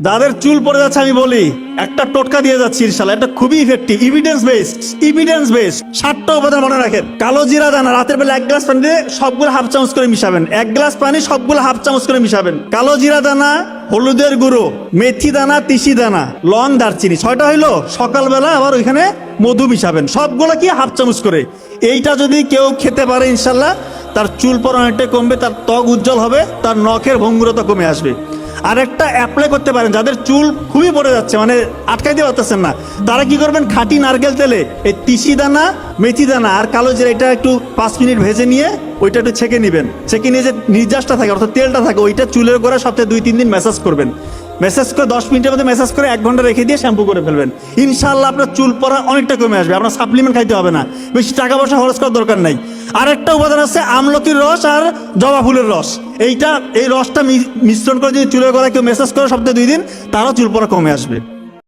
যাদের চুল পড়ে যাচ্ছে, আমি বলি, একটা টোটকা দিয়ে যাচ্ছি ইনশাল্লাহ। এটা খুবই effective evidence based evidence based ষাটটা উপাদান মনে রাখেন। কালো জিরা দানা, রাতের বেলা এক গ্লাস পানি দিয়ে সবগুলো হাফ চামচ করে মিশাবেন। এক গ্লাস পানি সবগুলো হাফ চামচ করে মিশাবেন। কালো জিরা দানা, হলুদের গুঁড়ো, মেথি দানা, তিসি দানা, লং দারচিনি, ছয়টা হইল, সকালবেলা আবার ওইখানে মধু মিশাবেন। সবগুলো কি হাফ চামচ করে। এইটা যদি কেউ খেতে পারে ইনশাল্লাহ, তার চুল পর অনেকটা কমবে, তার ত্বক উজ্জ্বল হবে, তার নখের ভঙ্গুরতা কমে আসবে। আর একটা অ্যাপ্লাই করতে পারেন, যাদের চুল খুবই পড়ে যাচ্ছে মানে আটকাইতে পারতেছেন না। তারা কি করবেন? খাঁটি নারকেল তেলে এই তিসি দানা, মেথি দানা আর কালো জিরা, এটা একটু পাঁচ মিনিট ভেজে নিয়ে ওইটা একটু ছেঁকে নেবেন। ছেঁকে নিয়ে যে নির্যাসটা থাকে, অর্থাৎ তেলটা থাকে, ওইটা চুলের গোড়া সপ্তাহে দুই, তিন দিন ম্যাসাজ করবেন। মেসেজ করে দশ মিনিটের মধ্যে মেসেজ করে এক ঘণ্টা রেখে দিয়ে শ্যাম্পু করে ফেলবেন। ইনশাল্লাহ আপনার চুল পড়া অনেকটা কমে আসবে, আপনার সাপ্লিমেন্ট খাইতে হবে না। বেশি টাকা পয়সা খরচ করার দরকার নাই। আর একটা উপাদান আছে আমলতির রস আর জবা ফুলের রস। এইটা, এই রসটা মিশ্রণ করে যদি চুলের গলায় কেউ মেসেজ করে সপ্তাহে দুই দিন, তারও চুল পড়া কমে আসবে।